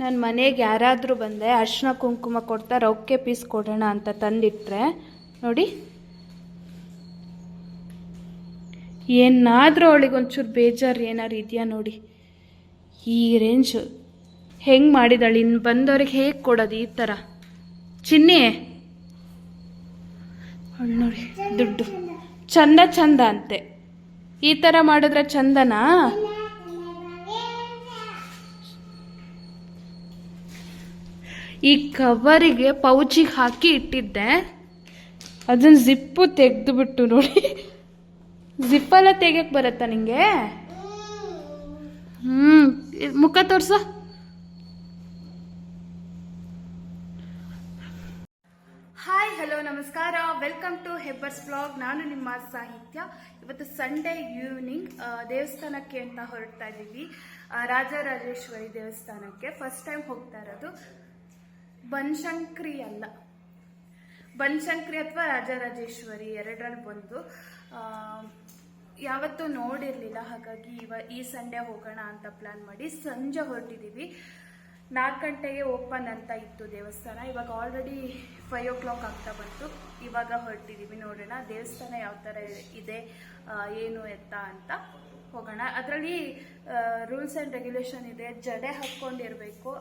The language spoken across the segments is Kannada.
ನನ್ನ ಮನೆಗೆ ಯಾರಾದರೂ ಬಂದೆ ಅರ್ಶಿನ ಕುಂಕುಮ ಕೊಡ್ತಾ ಅವಕ್ಕೆ ಪೀಸ್ ಕೊಡೋಣ ಅಂತ ತಂದಿಟ್ರೆ, ನೋಡಿ. ಏನಾದರೂ ಅವಳಿಗೆ ಒಂಚೂರು ಬೇಜಾರು ಏನಾರು ಇದೆಯಾ ನೋಡಿ. ಈ ರೇಂಜು ಹೆಂಗೆ ಮಾಡಿದಾಳೆ ಇನ್ನು ಬಂದವ್ರಿಗೆ ಹೇಗೆ ಕೊಡೋದು ಈ ಥರ ಚಿನ್ನಿ! ನೋಡಿ, ದುಡ್ಡು. ಚಂದ ಚಂದ ಅಂತೆ. ಈ ಥರ ಮಾಡಿದ್ರೆ ಚಂದನಾ? ಈ ಕವರಿಗೆ ಪೌಚಿಗೆ ಹಾಕಿ ಇಟ್ಟಿದ್ದೆ. ಅದನ್ನ ಜಿಪ್ಪು ತೆಗೆದುಬಿಟ್ಟು ನೋಡಿ. ಜಿಪ್ಪೆಲ್ಲ ತೆಗಿಯಕ್ಕೆ ಬರುತ್ತಾ ನಿಂಗೆ? ಹ್ಞೂ ಮುಖ ತೋರ್ಸ. ಹಾಯ್ ಹಲೋ ನಮಸ್ಕಾರ. ವೆಲ್ಕಮ್ ಟು ಹೆಬ್ಬರ್ಸ್ ಬ್ಲಾಗ್ ನಾನು ನಿಮ್ಮ ಸಾಹಿತ್ಯ. ಇವತ್ತು ಸಂಡೇ ಈವ್ನಿಂಗ್ ದೇವಸ್ಥಾನಕ್ಕೆ ಅಂತ ಹೊರಡ್ತಾ ಇದ್ದೀವಿ. ರಾಜರಾಜೇಶ್ವರಿ ದೇವಸ್ಥಾನಕ್ಕೆ. ಫಸ್ಟ್ ಟೈಮ್ ಹೋಗ್ತಾ ಇರೋದು. ಬನಶಂಕರಿ ಅಲ್ಲ. ಬನ್ಶಂಕ್ರಿ ಅಥವಾ ರಾಜರಾಜೇಶ್ವರಿ ಎರಡರಲ್ಲಿ ಬಂದು ಯಾವತ್ತೂ ನೋಡಿರಲಿಲ್ಲ. ಹಾಗಾಗಿ ಇವ ಈ ಸಂಡೇ ಹೋಗೋಣ ಅಂತ ಪ್ಲಾನ್ ಮಾಡಿ ಸಂಜೆ ಹೊರಟಿದ್ದೀವಿ ನಾಲ್ಕು ಗಂಟೆಗೆ ಓಪನ್ ಅಂತ ಇತ್ತು ದೇವಸ್ಥಾನ. ಇವಾಗ ಆಲ್ರೆಡಿ ಫೈವ್ ಓ ಕ್ಲಾಕ್ ಆಗ್ತಾ ಬಂತು. ಇವಾಗ ಹೊರಟಿದ್ದೀವಿ ನೋಡೋಣ. ದೇವಸ್ಥಾನ ಯಾವ ಥರ ಇದೆ ಏನು ಎತ್ತ ಅಂತ ಹೋಗೋಣ. ಅದರಲ್ಲಿ ರೂಲ್ಸ್ ಆ್ಯಂಡ್ ರೆಗ್ಯುಲೇಷನ್ ಇದೆ. ಜಡೆ ಹಾಕ್ಕೊಂಡಿರ್ಬೇಕು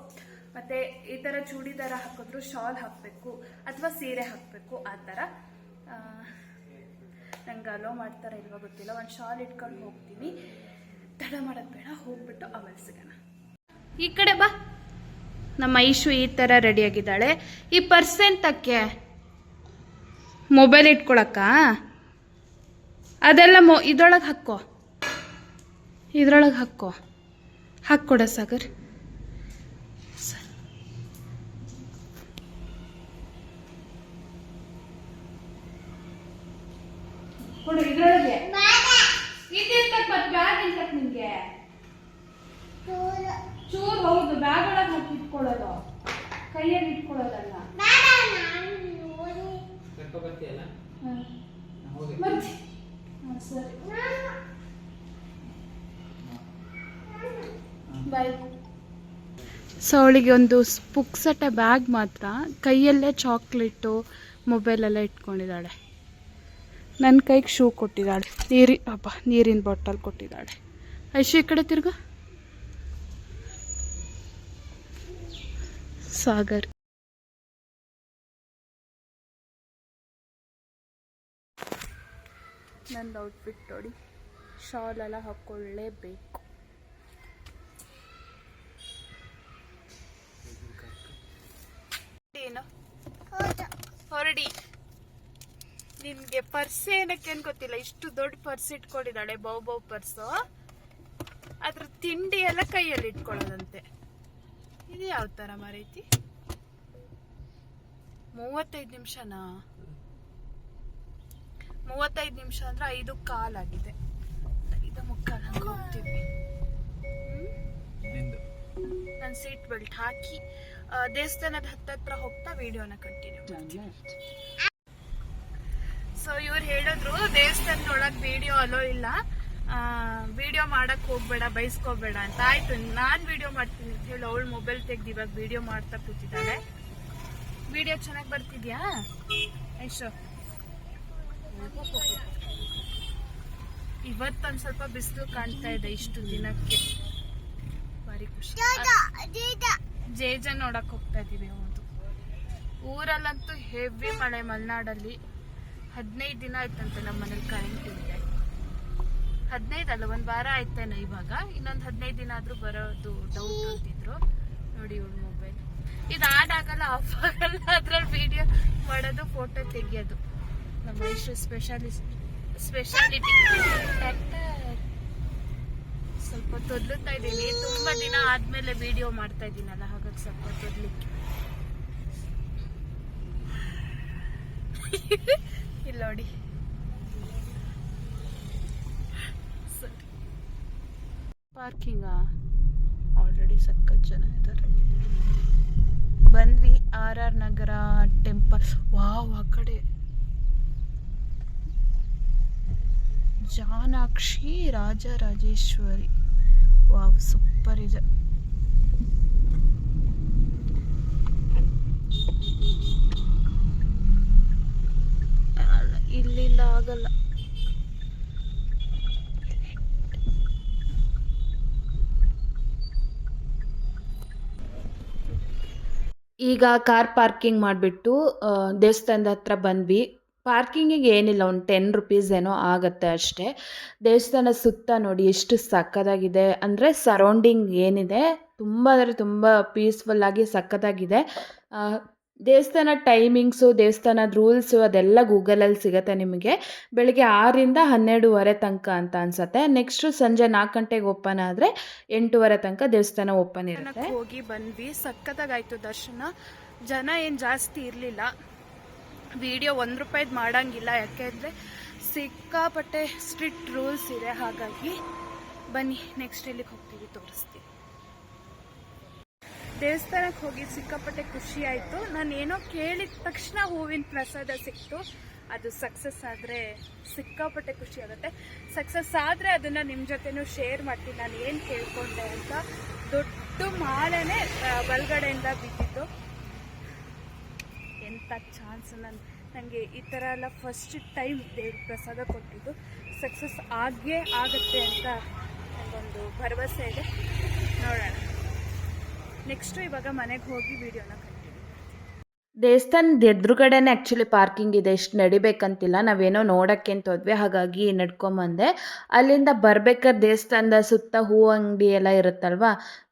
ಮತ್ತು ಈ ಥರ ಚೂಡಿದಾರ ಹಾಕಿದ್ರು, ಶಾಲ್ ಹಾಕಬೇಕು ಅಥವಾ ಸೀರೆ ಹಾಕಬೇಕು, ಆ ಥರ ನಂಗೆ ಅಲೋ ಮಾಡ್ತಾರ ಇಲ್ವ ಗೊತ್ತಿಲ್ಲ, ಒಂದು ಶಾಲ್ ಇಟ್ಕೊಂಡು ಹೋಗ್ತೀನಿ. ತಡ ಮಾಡೋದು ಬೇಡ, ಹೋಗ್ಬಿಟ್ಟು ಆಮೇಲೆ ಸಿಗೋಣ. ಈ ಕಡೆ ಬಾ. ನಮ್ಮ ಐಶು ಈ ಥರ ರೆಡಿಯಾಗಿದ್ದಾಳೆ ಈ ಪರ್ಸೆಂಟಕ್ಕೆ ಮೊಬೈಲ್ ಇಟ್ಕೊಳಕ್ಕ? ಅದೆಲ್ಲ ಮೊ, ಇದ್ರೊಳಗೆ ಹಾಕೋ. ಇದ್ರೊಳಗೆ ಹಾಕೋ. ಹಾಕ್ಕೊಡ ಸಾಗರ್ ಸ- ಕೊಡು ಇದ್ರೊಳಗೆ ಇದ್ದಿರ್ತಕ್ ಮತ್ತೆ ಬ್ಯಾಗ್ ಇರ್ತಕ್ ನಿಂಗೆ ಚೂರ್ ಹೌದು ಬ್ಯಾಗ್ ಒಳಗೆ ಹಾಕಿ ಇಟ್ಕೊಳ್ಳೋದು ಕೈಯಲ್ಲಿ ಇಟ್ಕೊಳ್ಳೋದಲ್ಲ ಕರ್ಕೊಬರ್ತೀಯಲ್ಲ ಹ್ಮ್. ಸರಿ. ಬಾಯ್. ಸೊ ಅವಳಿಗೆ ಒಂದು ಪುಕ್ಸಟ ಬ್ಯಾಗ್ ಮಾತ್ರ, ಕೈಯಲ್ಲೇ ಚಾಕ್ಲೇಟು, ಮೊಬೈಲೆಲ್ಲ ಇಟ್ಕೊಂಡಿದ್ದಾಳೆ. ನನ್ನ ಕೈಗೆ ಶೂ ಕೊಟ್ಟಿದ್ದಾಳೆ. ನೀರಿ ಅಪ್ಪ ನೀರಿನ ಬಾಟಲ್ ಕೊಟ್ಟಿದ್ದಾಳೆ. ಐಶು, ಈ ಕಡೆ ತಿರ್ಗ. ಸಾಗರ್. ನಂದು ಔಟ್ಫಿಟ್ ನೋಡಿ. ಶಾಲ್ ಎಲ್ಲ ಹಾಕ್ಕೊಳ್ಳೇಬೇಕು ಏನು? ಹೊರಡಿ. ನಿನ್ಗೆ ಪರ್ಸ್ ಏನಕ್ಕೆ ಗೊತ್ತಿಲ್ಲ. ಇಷ್ಟು ದೊಡ್ಡ ಪರ್ಸ್ ಇಟ್ಕೊಂಡಿದ್ದಾಳೆ, ಬೌ ಬೌ ಪರ್ಸು. ಅದ್ರ ತಿಂಡಿ ಎಲ್ಲ ಕೈಯಲ್ಲಿ ಇಟ್ಕೊಳ್ಳೋದಂತೆ. ಇದು ಯಾವ ತರ ಮರೈತಿ? ಮೂವತ್ತೈದು ನಿಮಿಷನಾ? ಮೂವತ್ತೈದು ನಿಮಿಷ ಅಂದ್ರೆ ಐದು ಕಾಲಾಗಿದೆ ಐದು ಮುಕ್ಕಾಲು ಹಂಗೆ ಹೋಗ್ತೀವಿ. ನಾನು ಸೀಟ್ ಬೆಲ್ಟ್ ಹಾಕಿ ದೇವಸ್ಥಾನದ ಹತ್ತತ್ರ ಹೋಗ್ತಾ ವಿಡಿಯೋನ ಕಂಟಿನ್ಯೂ ಮಾಡ್ತೀನಿ. ಸೊ ಇವ್ರು ಹೇಳಿದ್ರು ದೇವಸ್ಥಾನದೊಳಗೆ ವಿಡಿಯೋ ಅಲೋ ಇಲ್ಲ. ವಿಡಿಯೋ ಮಾಡಕ್ ಹೋಗ್ಬೇಡ ಬೈಸ್ಕೋಬೇಡ ಅಂತ. ಆಯ್ತು ನಾನ್ ವಿಡಿಯೋ ಮಾಡ್ತೀನಿ ಅಂತ ಹೇಳಿ ಅವಳು ಮೊಬೈಲ್ ತೆಗ್ದು ಇವಾಗ ವಿಡಿಯೋ ಮಾಡ್ತಾ ಕೂತಿದ್ದಾಳೆ ವಿಡಿಯೋ ಚೆನ್ನಾಗಿ ಬರ್ತಿದ್ಯಾ? ಐಶೋ ಇವತ್ತೊಂದ್ ಸ್ವಲ್ಪ ಬಿಸಿಲು ಕಾಣ್ತಾ ಇದೆ ಇಷ್ಟು ದಿನಕ್ಕೆ. ಭಾರಿ ಖುಷಿ. ಜೇಜ ನೋಡಕ್ ಹೋಗ್ತಾ ಇದೀವಿ ಹೌದು. ಊರಲ್ಲಂತೂ ಹೆವಿ ಮಳೆ ಮಲೆನಾಡಲ್ಲಿ. ಹದಿನೈದು ದಿನ ಆಯ್ತಂತೆ ನಮ್ಮ ಮನೇಲಿ ಕರೆಂಟ್ ಇದೆ ಹದಿನೈದು ಅಲ್ಲ ಒಂದ್ ವಾರ ಆಯ್ತೇನೆ ಇವಾಗ. ಇನ್ನೊಂದು ಹದಿನೈದು ದಿನ ಆದ್ರೂ ಬರೋದು ಡೌಟ್ ಅಂತಿದ್ರು. ನೋಡಿ ಇವಳು ಮೊಬೈಲ್ ಇದು ಆಡ್ ಆಗಲ್ಲ ಆಫ್ ಆಗಲ್ಲ. ಅದ್ರಲ್ಲಿ ವಿಡಿಯೋ ಮಾಡೋದು ಫೋಟೋ ತೆಗಿಯೋದು. ನಮ್ಮ ಸ್ಪೆಷಲಿಸ್ಟ್ ಸ್ಪೆಷಾಲಿಸ್ಟ್ ಸ್ಪೆಷಾಲಿಟಿ ಸ್ವಲ್ಪ ತೊದ್ಲುತ್ತಾ ಇದ್ದೀನಿ. ತುಂಬ ದಿನ ಆದ್ಮೇಲೆ ವಿಡಿಯೋ ಮಾಡ್ತಾ ಇದ್ದೀನಲ್ಲ, ಹಾಗಾಗಿ ಸ್ವಲ್ಪ ತೊದ್ಲಿಕ್ಕೆ. ಇಲ್ಲ ನೋಡಿ. ಪಾರ್ಕಿಂಗಾ ಆಲ್ರೆಡಿ ಸಖತ್ ಜನ ಇದ್ದಾರೆ. ಬಂದ್ವಿ R R Nagar temple wow, ಆ ಕಡೆ. ಜಾನಾಕ್ಷಿ ರಾಜರಾಜೇಶ್ವರಿ. ವಾವ್ ಸೂಪರ್ ಇದೆ. ಇಲ್ಲಿಂದ ಆಗಲ್ಲ. ಈಗ ಕಾರ್ ಪಾರ್ಕಿಂಗ್ ಮಾಡಿಬಿಟ್ಟು ದೇವಸ್ಥಾನದ ಹತ್ರ ಬಂದ್ವಿ. ಪಾರ್ಕಿಂಗಿಗೆ ಏನಿಲ್ಲ, ಒಂದು ಟೆನ್ ರುಪೀಸ್ ಏನೋ ಆಗುತ್ತೆ ಅಷ್ಟೇ. ದೇವಸ್ಥಾನ ಸುತ್ತ ನೋಡಿ ಎಷ್ಟು ಸಕ್ಕತ್ತಾಗಿದೆ ಅಂದರೆ ಸರೌಂಡಿಂಗ್ ಏನಿದೆ, ತುಂಬ ಅಂದರೆ ತುಂಬ ಪೀಸ್ಫುಲ್ಲಾಗಿ ಸಕ್ಕತ್ತಾಗಿದೆ ದೇವಸ್ಥಾನ ಟೈಮಿಂಗ್ಸು ದೇವಸ್ಥಾನದ ರೂಲ್ಸು ಅದೆಲ್ಲ ಗೂಗಲಲ್ಲಿ ಸಿಗುತ್ತೆ ನಿಮಗೆ. ಬೆಳಿಗ್ಗೆ ಆರರಿಂದ ಹನ್ನೆರಡುವರೆ ತನಕ ಅಂತ ಅನ್ಸುತ್ತೆ. ನೆಕ್ಸ್ಟು ಸಂಜೆ ನಾಲ್ಕು ಗಂಟೆಗೆ ಓಪನ್ ಆದರೆ ಎಂಟೂವರೆ ತನಕ ದೇವಸ್ಥಾನ ಓಪನ್ ಇರುತ್ತೆ. ಹೋಗಿ ಬಂದ್ವಿ. ಸಕ್ಕತ್ತಾಗಾಯ್ತು ದರ್ಶನ. ಜನ ಏನು ಜಾಸ್ತಿ ಇರಲಿಲ್ಲ. ವಿಡಿಯೋ ಒಂದು ರೂಪಾಯಿದು ಮಾಡೋಂಗಿಲ್ಲ ಯಾಕೆಂದರೆ ಸಿಕ್ಕಾಪಟ್ಟೆ ಸ್ಟ್ರಿಕ್ಟ್ ರೂಲ್ಸ್ ಇದೆ. ಹಾಗಾಗಿ ಬನ್ನಿ ನೆಕ್ಸ್ಟ್ ಎಲ್ಲಿಗೆ ಹೋಗ್ತೀವಿ, ತೋರಿಸ್ತೀವಿ. ದೇವಸ್ಥಾನಕ್ಕೆ ಹೋಗಿ ಸಿಕ್ಕಾಪಟ್ಟೆ ಖುಷಿ ಆಯಿತು. ನಾನು ಏನೋ ಕೇಳಿದ ತಕ್ಷಣ ಹೂವಿನ ಪ್ರಸಾದ ಸಿಕ್ತು. ಅದು ಸಕ್ಸಸ್ ಆದರೆ ಸಿಕ್ಕಾಪಟ್ಟೆ ಖುಷಿ ಆಗುತ್ತೆ. ಸಕ್ಸಸ್ ಆದರೆ ಅದನ್ನು ನಿಮ್ಮ ಜೊತೆನೂ ಶೇರ್ ಮಾಡ್ತೀನಿ. ನಾನು ಏನು ಕೇಳ್ಕೊಂಡೆ ಅಂತ, ದೊಡ್ಡ ಮಾಲೆನೇ ಬಲ್ಗಡೆಯಿಂದ ಬಿದ್ದಿತ್ತು ಎಂಥ ಚಾನ್ಸ್ ನನ್ನ ನನಗೆ ಈ ಥರ ಎಲ್ಲ ಫಸ್ಟ್ ಟೈಮ್ ದೇವ್ರ ಪ್ರಸಾದ ಕೊಟ್ಟಿದ್ದು. ಸಕ್ಸಸ್ ಆಗೇ ಆಗುತ್ತೆ ಅಂತ ನನಗೊಂದು ಭರವಸೆ ಇದೆ. ನೋಡೋಣ. ನೆಕ್ಸ್ಟು ಇವಾಗ ಮನೆಗೆ ಹೋಗಿ ವೀಡಿಯೋನ ಕಂಟಿನ್ಯೂ ದೇವಸ್ಥಾನದ ಎದುರುಗಡೆನೇ ಆ್ಯಕ್ಚುಲಿ ಪಾರ್ಕಿಂಗ್ ಇದೆ ಇಷ್ಟು ನಡಿಬೇಕಂತಿಲ್ಲ ನಾವೇನೋ ನೋಡಕ್ಕೆ ಅಂತ ಹೋದ್ವಿ ಹಾಗಾಗಿ ನಡ್ಕೊಂಬಂದೆ. ಅಲ್ಲಿಂದ ಬರ್ಬೇಕಾದ್ರೆ ದೇವಸ್ಥಾನದ ಸುತ್ತ ಹೂ ಅಂಗಡಿ ಎಲ್ಲ ಇರುತ್ತಲ್ವ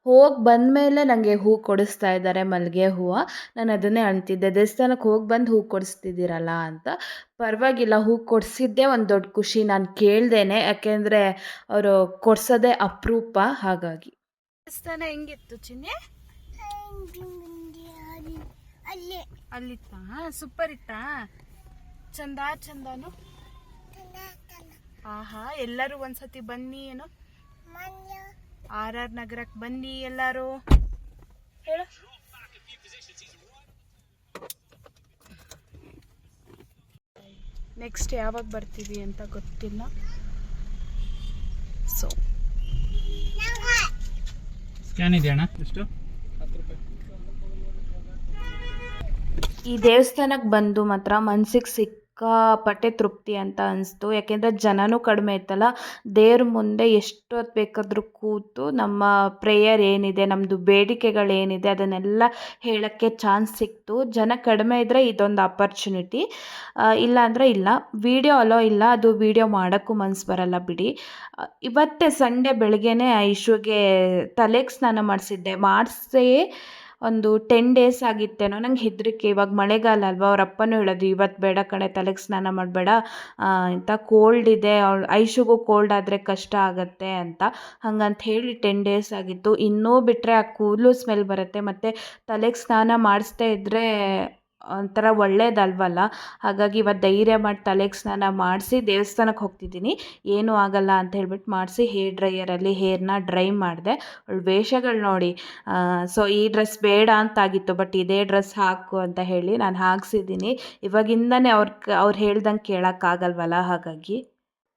ಹೋಗಿ ಬಂದಮೇಲೆ ನನಗೆ ಹೂ ಕೊಡಿಸ್ತಾ ಇದ್ದಾರೆ ಮಲ್ಲಿಗೆ ಹೂವು. ನಾನು ಅದನ್ನೇ ಅಂತಿದ್ದೆ ದೇವಸ್ಥಾನಕ್ಕೆ ಹೋಗಿ ಬಂದು ಹೂ ಕೊಡಿಸ್ತಿದ್ದೀರಲ್ಲ ಅಂತ. ಪರವಾಗಿಲ್ಲ ಹೂ ಕೊಡಿಸಿದ್ದೆ ಒಂದು ದೊಡ್ಡ ಖುಷಿ ನಾನು ಕೇಳ್ದೇನೆ ಯಾಕೆಂದರೆ ಅವರು ಕೊಡ್ಸೋದೇ ಅಪರೂಪ ಹಾಗಾಗಿ. ದೇವಸ್ಥಾನ ಹೆಂಗಿತ್ತು ಚಿನ್ನೆ? ಅಲ್ಲೇ. ಅಲ್ಲಿತ್ತಾ? ಸೂಪರ್ ಇತ್ತಾ? ಚಂದ ಚಂದನು? ಆಹಾ ಎಲ್ಲರೂ ಒಂದ್ಸತಿ ಬನ್ನಿ ಏನು? ಮನ್ಯ ಆರ್ ಆರ್ ನಗರಕ್ಕೆ ಬನ್ನಿ ಎಲ್ಲರೂ. ಹೇಳು. ನೆಕ್ಸ್ಟ್ ಯಾವಾಗ ಬರ್ತೀವಿ ಅಂತ ಗೊತ್ತಿಲ್ಲ. ಸೊ ಸ್ಕ್ಯಾನ್ ಇದೆಯಣ್ಣ? ಎಷ್ಟು? ಹತ್ತು ರೂಪಾಯಿ. ಈ ದೇವಸ್ಥಾನಕ್ಕೆ ಬಂದು ಮಾತ್ರ ಮನ್ಸಿಗೆ ಸಿಕ್ಕಾಪಟ್ಟೆ ತೃಪ್ತಿ ಅಂತ ಅನಿಸ್ತು. ಯಾಕೆಂದರೆ ಜನನೂ ಕಡಿಮೆ ಇತ್ತಲ್ಲ, ದೇವ್ರ ಮುಂದೆ ಎಷ್ಟೊತ್ತು ಬೇಕಾದರೂ ಕೂತು ನಮ್ಮ ಪ್ರೇಯರ್ ಏನಿದೆ ನಮ್ಮದು ಬೇಡಿಕೆಗಳೇನಿದೆ ಅದನ್ನೆಲ್ಲ ಹೇಳೋಕ್ಕೆ ಚಾನ್ಸ್ ಸಿಕ್ತು. ಜನ ಕಡಿಮೆ ಇದ್ದರೆ ಇದೊಂದು ಅಪರ್ಚುನಿಟಿ ಇಲ್ಲ ಅಂದರೆ ಇಲ್ಲ. ವಿಡಿಯೋ ಅಲೋ ಇಲ್ಲ, ಅದು ವಿಡಿಯೋ ಮಾಡೋಕ್ಕೂ ಮನ್ಸು ಬರಲ್ಲ ಬಿಡಿ. ಇವತ್ತೇ ಸಂಡೇ ಬೆಳಗ್ಗೆನೇ ಐಶುಗೆ ತಲೆಗೆ ಸ್ನಾನ ಮಾಡಿಸಿದ್ದೆ. ಮಾಡಿಸಿ ಒಂದು ಟೆನ್ ಡೇಸ್ ಆಗಿತ್ತೇನೋ, ನಂಗೆ ಹೆದರಿಕೆ. ಇವಾಗ ಮಳೆಗಾಲ ಅಲ್ವಾ, ಅವ್ರ ಅಪ್ಪನೂ ಹೇಳೋದು ಇವತ್ತು ಬೇಡ ಕಣೆ, ತಲೆಗೆ ಸ್ನಾನ ಮಾಡಬೇಡ. ಇಂಥ ಕೋಲ್ಡ್ ಇದೆ, ಅವ್ಳು ಐಶುಗೂ ಕೋಲ್ಡ್ ಆದರೆ ಕಷ್ಟ ಆಗುತ್ತೆ ಅಂತ. ಹಂಗಂತ ಹೇಳಿ ಟೆನ್ ಡೇಸ್ ಆಗಿತ್ತು. ಇನ್ನೂ ಬಿಟ್ಟರೆ ಆ ಕೂದಲು ಸ್ಮೆಲ್ ಬರುತ್ತೆ, ಮತ್ತು ತಲೆಗೆ ಸ್ನಾನ ಮಾಡಿಸ್ದೇ ಇದ್ದರೆ ಒಂಥರ ಒಳ್ಳೇದಲ್ವಲ್ಲ? ಹಾಗಾಗಿ ಇವತ್ತು ಧೈರ್ಯ ಮಾಡಿ ತಲೆಗೆ ಸ್ನಾನ ಮಾಡಿಸಿ ದೇವಸ್ಥಾನಕ್ಕೆ ಹೋಗ್ತಿದ್ದೀನಿ. ಏನೂ ಆಗಲ್ಲ ಅಂತ ಹೇಳ್ಬಿಟ್ಟು ಮಾಡಿಸಿ ಹೇರ್ ಡ್ರೈಯರಲ್ಲಿ ಹೇರ್ನ ಡ್ರೈ ಮಾಡಿದೆ. ವೇಷಗಳು ನೋಡಿ. ಸೊ ಈ ಡ್ರೆಸ್ ಬೇಡ ಅಂತಾಗಿತ್ತು, ಬಟ್ ಇದೇ ಡ್ರೆಸ್ ಹಾಕು ಅಂತ ಹೇಳಿ ನಾನು ಹಾಕ್ಸಿದ್ದೀನಿ ಇವಾಗಿಂದನೇ ಅವ್ರ ಅವ್ರು ಹೇಳ್ದಂಗೆ ಕೇಳೋಕ್ಕಾಗಲ್ವಲ್ಲ ಹಾಗಾಗಿ.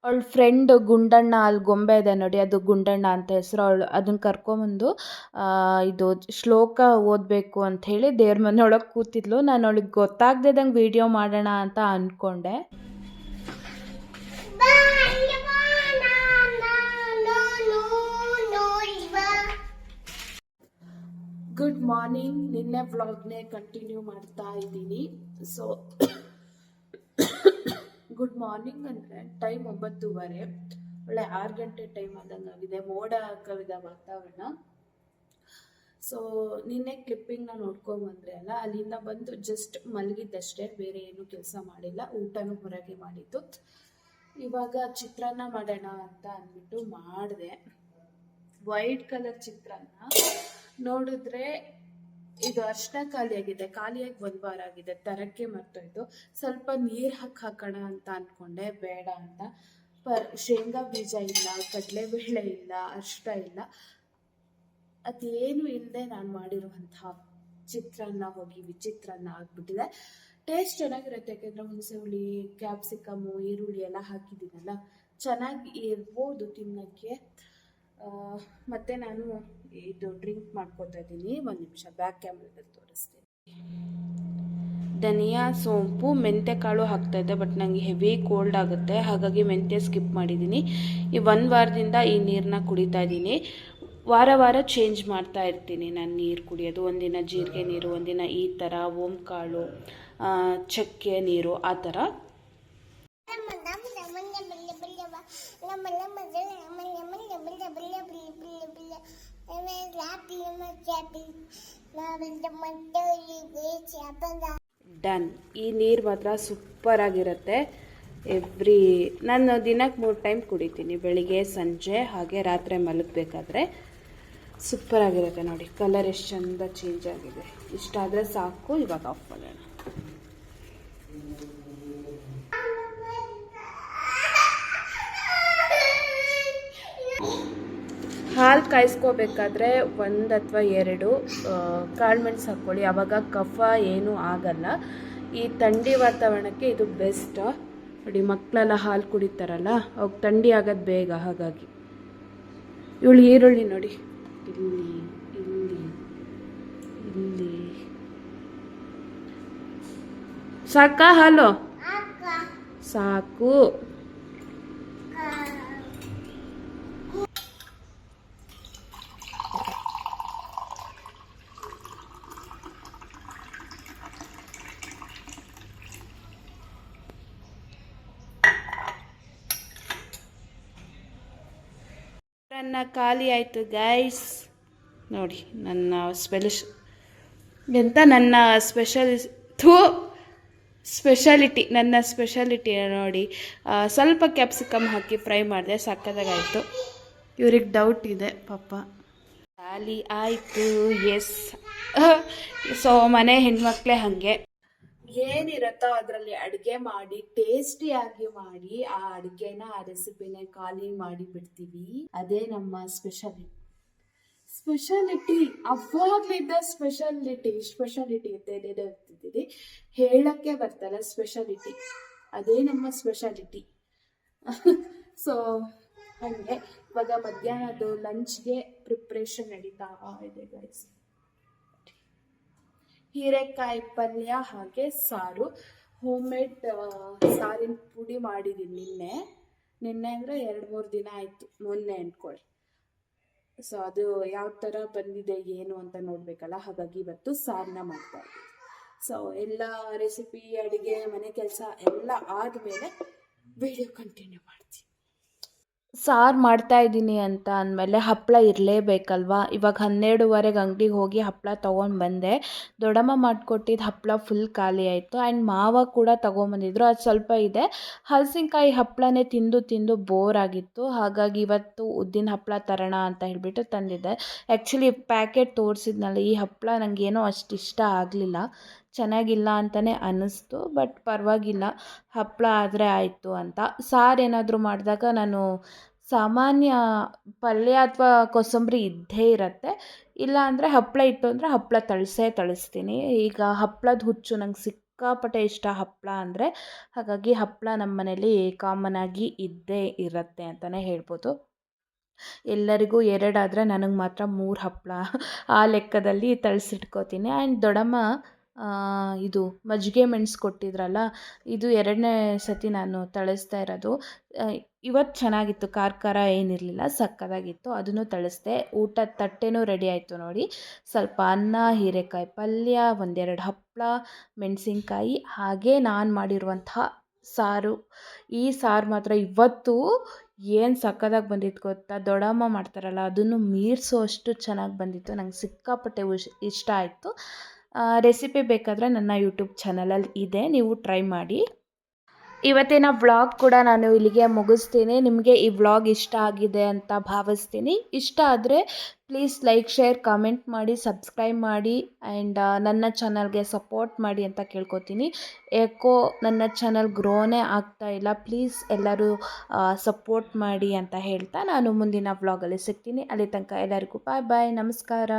ಅವಳ ಫ್ರೆಂಡ್ ಗುಂಡಣ್ಣ, ಅಲ್ಲಿ ಗೊಂಬೆ ಇದೆ ನೋಡಿ, ಅದು ಗುಂಡಣ್ಣ ಅಂತ ಹೆಸರು. ಅವಳು ಅದನ್ನ ಕರ್ಕೊಂಬಂದು ಇದು ಶ್ಲೋಕ ಓದಬೇಕು ಅಂತ ಹೇಳಿ ದೇವ್ರ ಮನೆಯೊಳಗೆ ಕೂತಿದ್ಲು. ನಾನು ಅವಳಿಗೆ ಗೊತ್ತಾಗ್ದಿದ್ದಂಗೆ ವಿಡಿಯೋ ಮಾಡೋಣ ಅಂತ ಅಂದ್ಕೊಂಡೆ ಗುಡ್ ಮಾರ್ನಿಂಗ್ ನಿನ್ನೆ ವ್ಲಾಗ್ನೇ ಕಂಟಿನ್ಯೂ ಮಾಡ್ತಾ ಇದ್ದೀನಿ. ಸೊ ಗುಡ್ ಮಾರ್ನಿಂಗ್ ಅಂದರೆ ಟೈಮ್ ಒಂಬತ್ತುವರೆ. ಒಳ್ಳೆ ಆರು ಗಂಟೆ ಟೈಮ್ ಆದಂಗೆ ಆಗಿದೆ. ಮೋಡ ಕವಿದ ವಾತಾವರಣ. ಸೊ ನಿನ್ನೆ ಕ್ಲಿಪ್ಪಿಂಗ್ನ ನೋಡ್ಕೊಂಬಂದ್ರೆ ಅಲ್ಲ, ಅಲ್ಲಿಂದ ಬಂದು ಜಸ್ಟ್ ಮಲಗಿದ್ದಷ್ಟೇ, ಬೇರೆ ಏನು ಕೆಲಸ ಮಾಡಿಲ್ಲ. ಊಟನೂ ಹೊರಗೆ ಮಾಡಿದ್ದು. ಇವಾಗ ಚಿತ್ರಾನ್ನ ಮಾಡೋಣ ಅಂತ ಅಂದ್ಬಿಟ್ಟು ಮಾಡಿದೆ. ವೈಟ್ ಕಲರ್ ಚಿತ್ರಾನ್ನ ನೋಡಿದ್ರೆ ಇದು ಅರ್ಶಿನ ಖಾಲಿಯಾಗಿದೆ, ಖಾಲಿಯಾಗಿ ಒಂದು ವಾರ ಆಗಿದೆ ತರಕ್ಕೆ ಮರ್ತೋಯ್ತು ಸ್ವಲ್ಪ ನೀರು ಹಾಕಿ ಹಾಕೋಣ ಅಂತ ಅಂದ್ಕೊಂಡೆ ಬೇಡ ಅಂತ. ಪರ್, ಶೇಂಗಾ ಬೀಜ ಇಲ್ಲ, ಕಡಲೆಬೇಳೆ ಇಲ್ಲ, ಅರ್ಶಿನ ಇಲ್ಲ. ಅದೇನು ಇಲ್ಲದೆ ನಾನು ಮಾಡಿರುವಂತಹ ಚಿತ್ರಾನ್ನ ಹೋಗಿ ವಿಚಿತ್ರಾನ್ನ ಆಗ್ಬಿಟ್ಟಿದೆ. ಟೇಸ್ಟ್ ಚೆನ್ನಾಗಿರುತ್ತೆ, ಯಾಕೆಂದರೆ ಹುಣಸೆ ಹುಳಿ ಕ್ಯಾಪ್ಸಿಕಮ್ಮು ಈರುಳ್ಳಿ ಎಲ್ಲ ಹಾಕಿದ್ದೀನಲ್ಲ, ಚೆನ್ನಾಗಿ ಇರ್ಬೋದು ತಿನ್ನೋಕ್ಕೆ. ಮತ್ತು ಮತ್ತೆ ನಾನು ಇದು ಡ್ರಿಂಕ್ ಮಾಡ್ಕೊತಾ ಇದ್ದೀನಿ ಒಂದು ನಿಮಿಷ ಬ್ಯಾಕ್ ಕ್ಯಾಮ್ರಾದಲ್ಲಿ ತೋರಿಸ್ತೀನಿ ಧನಿಯಾ ಸೋಂಪು ಮೆಂತ್ಯ ಕಾಳು ಹಾಕ್ತಾಯಿದ್ದೆ ಬಟ್ ನನಗೆ ಹೆವಿ ಕೋಲ್ಡ್ ಆಗುತ್ತೆ ಹಾಗಾಗಿ ಮೆಂತ್ಯ ಸ್ಕಿಪ್ ಮಾಡಿದ್ದೀನಿ ಈ ಒಂದು ವಾರದಿಂದ ಈ ನೀರನ್ನ ಕುಡಿತಾ ಇದ್ದೀನಿ ವಾರ ವಾರ ಚೇಂಜ್ ಮಾಡ್ತಾ ಇರ್ತೀನಿ ನಾನು ನೀರು ಕುಡಿಯೋದು ಒಂದಿನ ಜೀರಿಗೆ ನೀರು ಒಂದಿನ ಈ ಥರ ಓಂ ಕಾಳು ಆ, ಚಕ್ಕೆ ನೀರು ಆ ಥರ ಡನ್ ಈ ನೀರು ಮಾತ್ರ ಸೂಪರ್ ಆಗಿರುತ್ತೆ. ಎವ್ರಿ ನಾನು ದಿನಕ್ಕೆ ಮೂರು ಟೈಮ್ ಕುಡಿತೀನಿ. ಬೆಳಿಗ್ಗೆ, ಸಂಜೆ, ಹಾಗೆ ರಾತ್ರಿ ಮಲಗಬೇಕಾದ್ರೆ ಸೂಪರ್ ಆಗಿರುತ್ತೆ ನೋಡಿ. ಕಲರ್ ಎಷ್ಟು ಚಂದ ಚೇಂಜ್ ಆಗಿದೆ. ಇಷ್ಟಾದರೆ ಸಾಕು, ಇವಾಗ ಆಫ್ ಮಾಡೋಣ. ಹಾಲು ಕಾಯಿಸ್ಕೋಬೇಕಾದ್ರೆ ಒಂದು ಅಥವಾ ಎರಡು ಕಾಳುಮೆಣ್ಸು ಹಾಕ್ಕೊಳ್ಳಿ. ಆವಾಗ ಕಫ ಏನೂ ಆಗಲ್ಲ. ಈ ಥಂಡಿ ವಾತಾವರಣಕ್ಕೆ ಇದು ಬೆಸ್ಟ್. ನೋಡಿ ಮಕ್ಕಳೆಲ್ಲ ಹಾಲು ಕುಡಿತಾರಲ್ಲ ಅವಾಗ ಥಂಡಿ ಆಗೋದು ಬೇಗ ಹಾಗಾಗಿ. ಇವಳು ಈರುಳ್ಳಿ ನೋಡಿ. ಇಲ್ಲಿ ಇಲ್ಲಿ ಇಲ್ಲಿ. ಸಾಕಾ ಹಾಲು? ಸಾಕು. ನನ್ನ ಖಾಲಿ ಆಯಿತು ಗೈಸ್ ನೋಡಿ, ನನ್ನ ಸ್ಪೆಲಿಶ್ ಎಂತ ನನ್ನ ಸ್ಪೆಷಲ್ ಥೂ ಸ್ಪೆಷಾಲಿಟಿ ನನ್ನ ಸ್ಪೆಷಾಲಿಟಿ ನೋಡಿ ಸ್ವಲ್ಪ ಕ್ಯಾಪ್ಸಿಕಮ್ ಹಾಕಿ ಫ್ರೈ ಮಾಡಿದೆ ಸಕ್ಕದಾಗಾಯಿತು ಇವ್ರಿಗೆ ಡೌಟ್ ಇದೆ, ಪಾಪ. ಖಾಲಿ ಆಯಿತು ಎಸ್ ಸೊ ಮನೆ ಹೆಣ್ಮಕ್ಳೇ ಹಾಗೆ. ಏನಿರುತ್ತೋ ಅದರಲ್ಲಿ ಅಡುಗೆ ಮಾಡಿ ಟೇಸ್ಟಿಯಾಗಿ ಮಾಡಿ ಆ ಅಡುಗೆನ, ಆ ರೆಸಿಪಿನ ಖಾಲಿ ಮಾಡಿ ಬಿಡ್ತೀವಿ. ಅದೇ ನಮ್ಮ ಸ್ಪೆಷಾಲಿಟಿ ಸ್ಪೆಷಾಲಿಟಿ ಅವಾಗ್ಲಿದ್ದ ಸ್ಪೆಷಾಲಿಟಿ ಸ್ಪೆಷಾಲಿಟಿ ಅಂತ ಏನೇನೋ ಹೇಳಕ್ಕೆ ಬರ್ತಲ್ಲ ಸ್ಪೆಷಾಲಿಟಿ ಅದೇ ನಮ್ಮ ಸ್ಪೆಷಾಲಿಟಿ ಸೊ ಹಾಗೆ ಇವಾಗ ಮಧ್ಯಾಹ್ನದ್ದು ಲಂಚ್ಗೆ ಪ್ರಿಪ್ರೇಷನ್ ನಡೀತಾ ಇದೆ ಗೈಸ್ ಹೀರೆಕಾಯಿ ಪಲ್ಯ ಹಾಗೆ ಸಾರು. ಹೋಮ್ ಮೇಡ್ ಸಾರಿನ ಪುಡಿ ಮಾಡಿದ್ದೀನಿ ನಿನ್ನೆ. ನಿನ್ನೆ ಅಂದರೆ ಎರಡು ಮೂರು ದಿನ ಆಯಿತು ಮೊನ್ನೆ ಅಂದ್ಕೊಳ್ಳಿ ಸೊ ಅದು ಯಾವ ಥರ ಬಂದಿದೆ, ಏನು ಅಂತ ನೋಡಬೇಕಲ್ಲ? ಹಾಗಾಗಿ ಇವತ್ತು ಸಾರನ್ನ ಮಾಡ್ತಾ ಇದ್ದೀನಿ. ಸೊ ಎಲ್ಲ ರೆಸಿಪಿ ಅಡುಗೆ, ಮನೆ ಕೆಲಸ ಎಲ್ಲ ಆದಮೇಲೆ ವಿಡಿಯೋ ಕಂಟಿನ್ಯೂ ಮಾಡ್ತೀನಿ. ಸಾರು ಮಾಡ್ತಾ ಇದ್ದೀನಿ ಅಂತ ಅಂದಮೇಲೆ ಹಪ್ಪಳ ಇರಲೇಬೇಕಲ್ವಾ? ಇವಾಗ ಹನ್ನೆರಡುವರೆಗೆ ಅಂಗಡಿಗೆ ಹೋಗಿ ಹಪ್ಪಳ ತೊಗೊಂಡು ಬಂದೆ. ದೊಡ್ಡಮ್ಮ ಮಾಡಿಕೊಟ್ಟಿದ್ದು ಹಪ್ಪಳ ಫುಲ್ ಖಾಲಿ ಆಯಿತು. ಆ್ಯಂಡ್ ಮಾವ ಕೂಡ ತೊಗೊಂಬಂದಿದ್ರು ಅದು ಸ್ವಲ್ಪ ಇದೆ. ಹಲಸಿನಕಾಯಿ ಹಪ್ಪಳನೇ ತಿಂದು ತಿಂದು ಬೋರ್ ಆಗಿತ್ತು. ಹಾಗಾಗಿ ಇವತ್ತು ಉದ್ದಿನ ಹಪ್ಪಳ ತರೋಣ ಅಂತ ಹೇಳಿಬಿಟ್ಟು ತಂದಿದ್ದೆ. ಆ್ಯಕ್ಚುಲಿ ಪ್ಯಾಕೆಟ್ ತೋರಿಸಿದ್ನಲ್ಲ, ಈ ಹಪ್ಪಳ ನನಗೇನೋ ಅಷ್ಟು ಇಷ್ಟ ಆಗಲಿಲ್ಲ. ಚೆನ್ನಾಗಿಲ್ಲ ಅಂತಲೇ ಅನ್ನಿಸ್ತು ಬಟ್ ಪರವಾಗಿಲ್ಲ ಹಪ್ಪಳ ಆದರೆ ಆಯಿತು ಅಂತ. ಸಾರು ಏನಾದರೂ ಮಾಡಿದಾಗ ನಾನು ಸಾಮಾನ್ಯ ಪಲ್ಯ ಅಥವಾ ಕೋಸಂಬರಿ ಇದ್ದೇ ಇರುತ್ತೆ. ಇಲ್ಲ ಅಂದರೆ ಹಪ್ಪಳ ಇತ್ತು ಅಂದರೆ ಹಪ್ಪಳ ತಳಿಸೇ ತಳಿಸ್ತೀನಿ. ಈಗ ಹಪ್ಪಳದ ಹುಚ್ಚು ನಂಗೆ ಸಿಕ್ಕಾಪಟ್ಟೆ ಇಷ್ಟ ಹಪ್ಪಳ ಅಂದರೆ ಹಾಗಾಗಿ ಹಪ್ಪಳ ನಮ್ಮ ಮನೇಲಿ ಕಾಮನ್ ಆಗಿ ಇದ್ದೇ ಇರುತ್ತೆ ಅಂತಲೇ ಹೇಳ್ಬೋದು. ಎಲ್ಲರಿಗೂ ಎರಡಾದರೆ ನನಗೆ ಮಾತ್ರ ಮೂರು ಹಪ್ಪಳ ಆ ಲೆಕ್ಕದಲ್ಲಿ ತಳಿಸಿಟ್ಕೋತೀನಿ. ಆ್ಯಂಡ್ ದೊಡ್ಡಮ್ಮ ಆ, ಇದು ಮಜ್ಜಿಗೆ ಮೆಣಸು ಕೊಟ್ಟಿದ್ರಲ್ಲ, ಇದು ಎರಡನೇ ಸತಿ ನಾನು ತಳಿಸ್ತಾ ಇರೋದು. ಇವತ್ತು ಚೆನ್ನಾಗಿತ್ತು, ಖಾರ ಖಾರ ಏನಿರಲಿಲ್ಲ ಸಕ್ಕತ್ತಾಗಿತ್ತು ಅದನ್ನು ತಳಿಸ್ದೆ ಊಟದ ತಟ್ಟೆನೂ ರೆಡಿ ಆಯಿತು ನೋಡಿ. ಸ್ವಲ್ಪ ಅನ್ನ, ಹೀರೆಕಾಯಿ ಪಲ್ಯ, ಒಂದೆರಡು ಹಪ್ಪಳ ಮೆಣಸಿನ್ಕಾಯಿ, ಹಾಗೆ ನಾನು ಮಾಡಿರುವಂತಹ ಸಾರು. ಈ ಸಾರು ಮಾತ್ರ ಇವತ್ತು ಏನು ಸಕ್ಕದಾಗಿ ಬಂದಿತ್ತು ಗೊತ್ತಾ? ದೊಡಮ್ಮ ಮಾಡ್ತಾರಲ್ಲ, ಅದನ್ನು ಮೀರಿಸೋ ಅಷ್ಟು ಚೆನ್ನಾಗಿ ಬಂದಿತ್ತು. ನಂಗೆ ಸಿಕ್ಕಾಪಟ್ಟೆ ಇಷ್ಟ ಆಯಿತು. ರೆಸಿಪಿ ಬೇಕಾದರೆ ನನ್ನ ಯೂಟ್ಯೂಬ್ ಚಾನಲಲ್ಲಿ ಇದೆ. ನೀವು ಟ್ರೈ ಮಾಡಿ. ಇವತ್ತಿನ ವ್ಲಾಗ್ ಕೂಡ ನಾನು ಇಲ್ಲಿಗೆ ಮುಗಿಸ್ತೀನಿ. ನಿಮಗೆ ಈ ವ್ಲಾಗ್ ಇಷ್ಟ ಆಗಿದೆ ಅಂತ ಭಾವಿಸ್ತೀನಿ. ಇಷ್ಟ ಆದರೆ ಪ್ಲೀಸ್ ಲೈಕ್ ಶೇರ್ ಕಾಮೆಂಟ್ ಮಾಡಿ ಸಬ್ಸ್ಕ್ರೈಬ್ ಮಾಡಿ ಆ್ಯಂಡ್ ನನ್ನ ಚಾನಲ್ಗೆ ಸಪೋರ್ಟ್ ಮಾಡಿ ಅಂತ ಕೇಳ್ಕೊತೀನಿ. ಯಾಕೋ ನನ್ನ ಚಾನಲ್ ಗ್ರೋನೇ ಆಗ್ತಾ ಇಲ್ಲ. ಪ್ಲೀಸ್ ಎಲ್ಲರೂ ಸಪೋರ್ಟ್ ಮಾಡಿ ಅಂತ ಹೇಳ್ತಾ ನಾನು ಮುಂದಿನ ವ್ಲಾಗಲ್ಲಿ ಸಿಗ್ತೀನಿ. ಅಲ್ಲಿ ತನಕ ಎಲ್ಲರಿಗೂ ಬಾಯ್ ಬಾಯ್ ನಮಸ್ಕಾರ.